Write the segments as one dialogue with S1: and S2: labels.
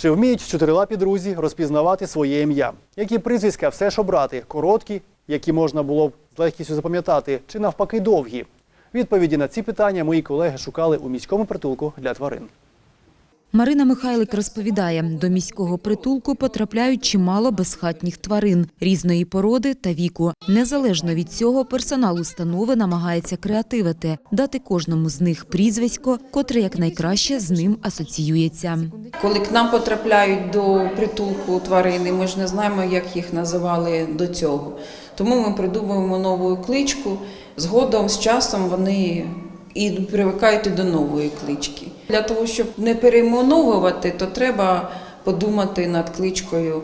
S1: Чи вміють чотирилапі друзі розпізнавати своє ім'я? Які прізвиська все ж обрати? Короткі, які можна було б з легкістю запам'ятати, чи навпаки довгі? Відповіді на ці питання мої колеги шукали у міському притулку для тварин.
S2: Марина Михайлик розповідає, до міського притулку потрапляють чимало безхатніх тварин різної породи та віку. Незалежно від цього, персонал установи намагається креативити, дати кожному з них прізвисько, котре якнайкраще з ним асоціюється.
S3: Коли к нам потрапляють до притулку тварини, ми ж не знаємо, як їх називали до цього. Тому ми придумуємо нову кличку. Згодом з часом вони і привикають до нової клички. Для того, щоб не перейменовувати, то треба подумати над кличкою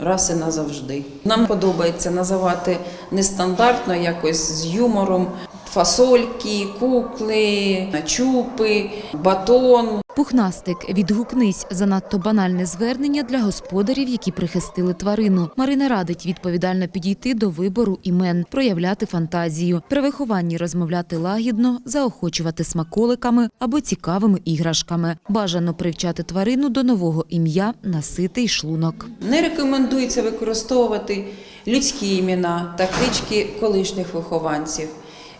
S3: раз і назавжди. Нам подобається називати нестандартно, якось з юмором. Фасольки, кукли, чупи, батон.
S2: Пухнастик, відгукнись занадто банальне звернення для господарів, які прихистили тварину. Марина радить відповідально підійти до вибору імен, проявляти фантазію, при вихованні розмовляти лагідно, заохочувати смаколиками або цікавими іграшками. Бажано привчати тварину до нового ім'я наситий шлунок.
S3: Не рекомендується використовувати людські імена та клички колишніх вихованців.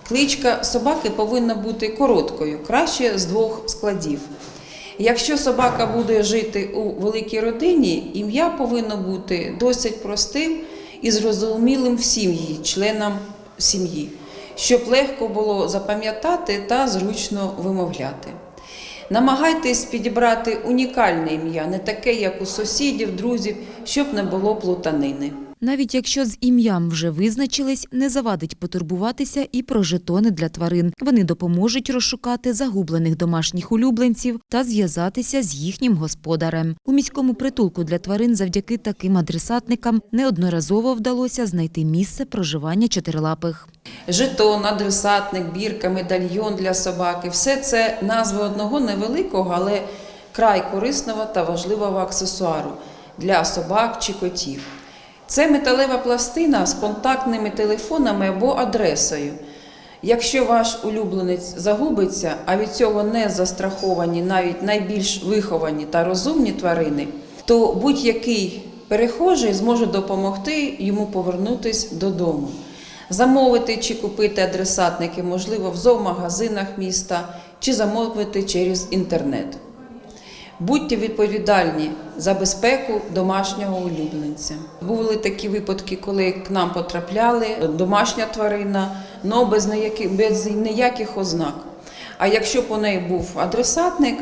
S3: Кличка собаки повинна бути короткою, краще з двох складів. Якщо собака буде жити у великій родині, ім'я повинно бути досить простим і зрозумілим всім її членам сім'ї, щоб легко було запам'ятати та зручно вимовляти. Намагайтесь підібрати унікальне ім'я, не таке, як у сусідів, друзів, щоб не було плутанини.
S2: Навіть якщо з ім'ям вже визначились, не завадить потурбуватися і про жетони для тварин. Вони допоможуть розшукати загублених домашніх улюбленців та зв'язатися з їхнім господарем. У міському притулку для тварин завдяки таким адресатникам неодноразово вдалося знайти місце проживання чотирилапих.
S3: Жетон, адресатник, бірка, медальйон для собаки все це назви одного невеликого, але край корисного та важливого аксесуару для собак чи котів. Це металева пластина з контактними телефонами або адресою. Якщо ваш улюбленець загубиться, а від цього не застраховані навіть найбільш виховані та розумні тварини, то будь-який перехожий зможе допомогти йому повернутись додому. Замовити чи купити адресатники можливо в зоомагазинах міста чи замовити через інтернет. Будьте відповідальні за безпеку домашнього улюбленця. Були такі випадки, коли к нам потрапляли домашня тварина, але без ніяких, без ніяких ознак. А якщо б у неї був адресатник,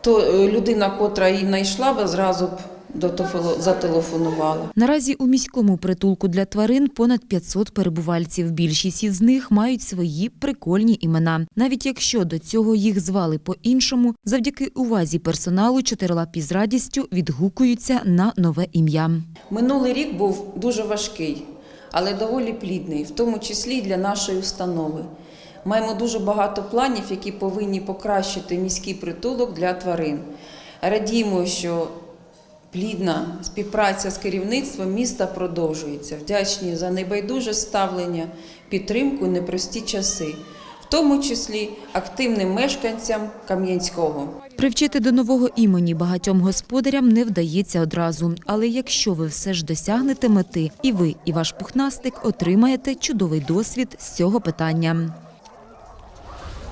S3: то е, людина, котра її знайшла, б зразу б зателефонувала.
S2: Наразі у міському притулку для тварин понад 500 перебувальців. Більшість із них мають свої прикольні імена. Навіть якщо до цього їх звали по-іншому, завдяки увазі персоналу чотирилапі з радістю відгукуються на нове ім'я.
S3: Минулий рік був дуже важкий, але доволі плідний, в тому числі для нашої установи. Маємо дуже багато планів, які повинні покращити міський притулок для тварин. Радіємо, що плідна співпраця з керівництвом міста продовжується. Вдячні за небайдуже ставлення, підтримку непрості часи, в тому числі активним мешканцям Кам'янського.
S2: Привчити до нового імені багатьом господарям не вдається одразу. Але якщо ви все ж досягнете мети, і ви, і ваш пухнастик отримаєте чудовий досвід з цього питання.